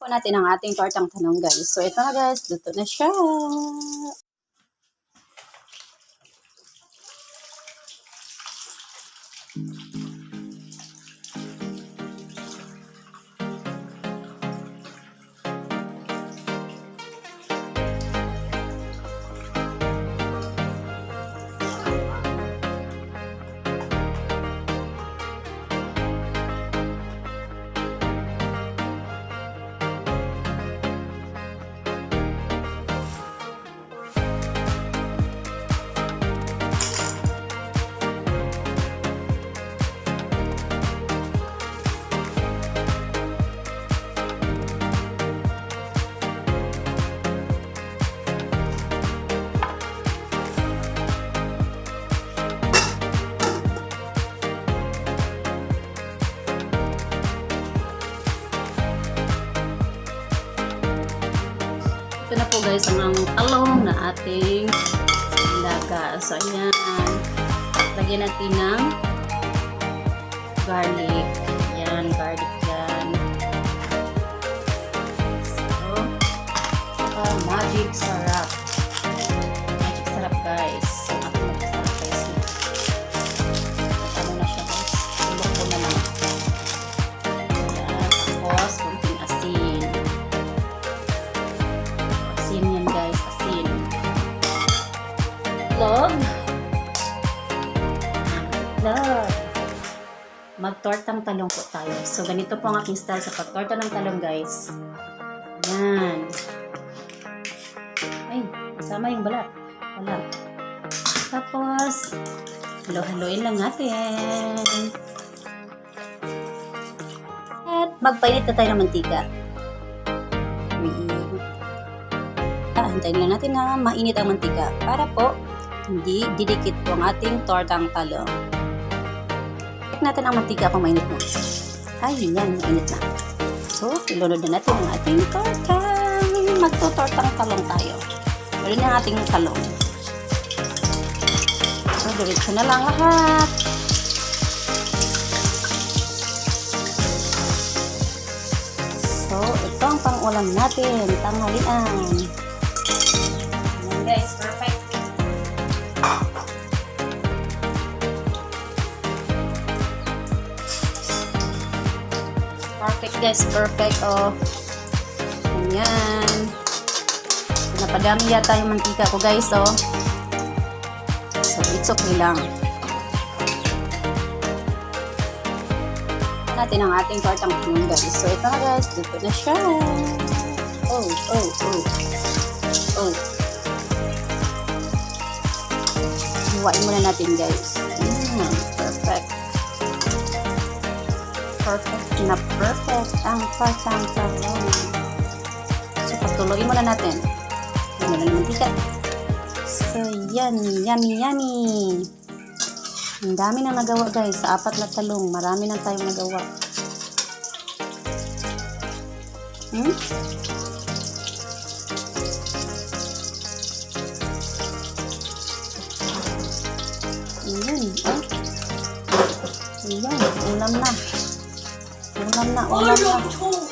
po natin ang ating tortang tanong guys. So ito na guys, luto na siya. Ito na po guys ang talong na ating laga. So ayan. Lagyan natin ng garlic. Ayan, garlic yan. So, saka magic sarap. Itlog. Itlog. Magtortang talong po tayo. So, ganito po ang aking style sa pagtorta ng talong guys. Yan. Ay, kasama yung balat. Wala. Tapos, halo-haloin lang natin. At magpainit na tayo ng mantika. Mm. Ah, lang natin na mainit ang mantika para po hindi didikit po ang ating tortang talong. Check natin ang mantika kung mainit na. Ay, yan, mainit na. So, ilunod na natin ang ating tortang. Magtutortang talong tayo. Na ang ating talong. So, diretso na lang lahat. So, ito ang pang-ulam natin. Tanghalian. Ayan guys, perfect. Perfect guys, perfect. Oh. Ayan. Napadami yata yung mantika ko guys, oh. So, it's okay lang. natin ang ating tortang pinong guys. So, ito na guys. Dito na siya. Oh, oh, oh. Oh. Hiwain muna natin guys. Perfect na perfect ang tortang talong. So, patuloyin muna natin. Yan na naman tikat. So, yan. Yummy, yummy. Ang dami nang nagawa guys. Sa apat na talong. Marami nang tayong nagawa. Hmm? Ayan. Oh. Ayan. Ulam na. Ulam na, ulam na.